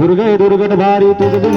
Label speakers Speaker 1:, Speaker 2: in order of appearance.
Speaker 1: దుర్గ దుర్గ భారీ